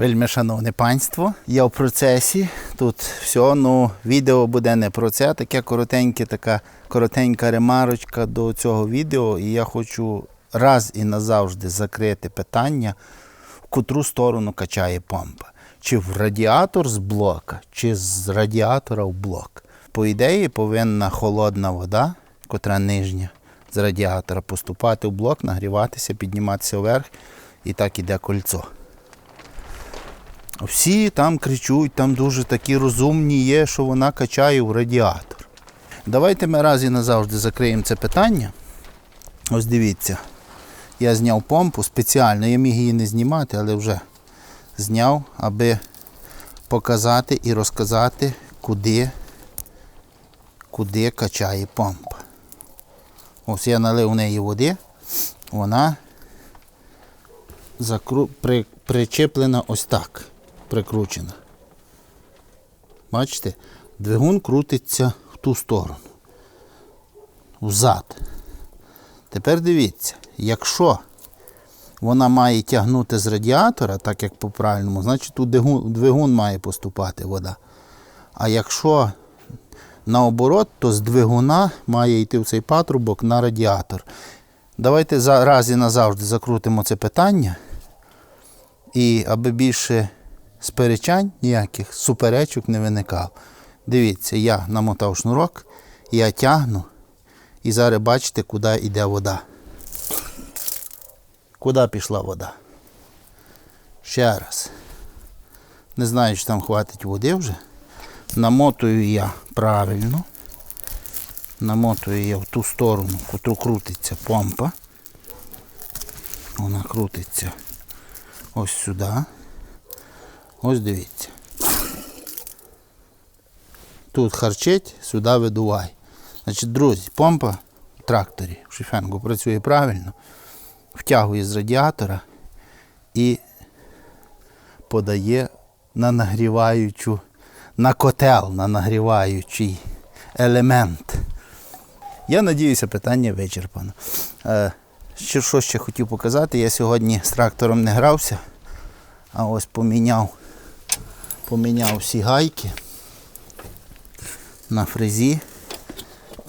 Вельми шановне панство, я в процесі. Тут все, ну відео буде не про це. Таке коротеньке, така коротенька ремарочка до цього відео. І я хочу раз і назавжди закрити питання, в котру сторону качає помпа. Чи в радіатор з блока, чи з радіатора в блок. По ідеї повинна холодна вода, котра нижня з радіатора, поступати в блок, нагріватися, підніматися вверх, і так іде кольцо. Всі там кричуть, там дуже такі розумні є, що вона качає в радіатор. Давайте ми раз і назавжди закриємо це питання. Ось дивіться, я зняв помпу спеціально, я міг її не знімати, але вже зняв, аби показати і розказати, куди, куди качає помпа. Ось я налив в неї води, вона закру... при... причеплена ось так, прикручена. Бачите, двигун крутиться в ту сторону, взад. Тепер дивіться, якщо вона має тягнути з радіатора, так як по-правильному, значить у двигун, має поступати вода. А якщо наоборот, то з двигуна має йти в цей патрубок на радіатор. Давайте за, раз і назавжди закрутимо це питання. І аби більше сперечань ніяких, суперечок не виникало. Дивіться, я намотав шнурок, я тягну, і зараз бачите, куди йде вода. Куди пішла вода? Ще раз. Не знаю, чи там хватить води вже. Намотую я правильно. Намотую я в ту сторону, в котру крутиться помпа. Вона крутиться ось сюди. Ось дивіться. Тут харчить, сюди видувай. Значить, друзі, помпа в тракторі в шифенгу працює правильно, втягує з радіатора і подає на нагріваючу, на котел, на нагріваючий елемент. Я надіюся, питання вичерпано. Е, що ще хотів показати, я сьогодні з трактором не грався, а ось поміняв, поміняв всі гайки на фрезі.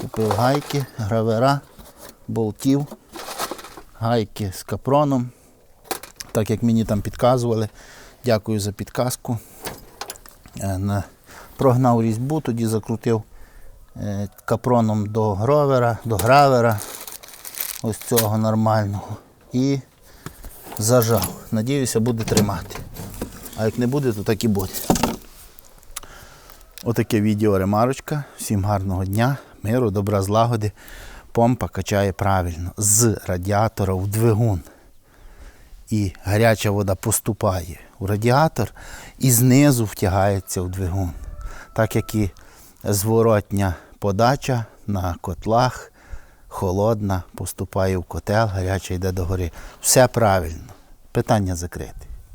Купив гайки, гравера, болтів, гайки з капроном. Так як мені там підказували. Дякую за підказку. Е, Прогнав різьбу, тоді закрутив е, капроном до гровера, до гравера. Ось цього нормального. І зажав. Надіюся, буде тримати. А як не буде, то так і буде. Отаке відео ремарочка. Всім гарного дня, миру, добра злагоди. Помпа качає правильно з радіатора в двигун. І гаряча вода поступає у радіатор і знизу втягається в двигун. Так як і зворотня подача на котлах, холодна, поступає в котел, гаряча йде догори. Все правильно. Питання закрите.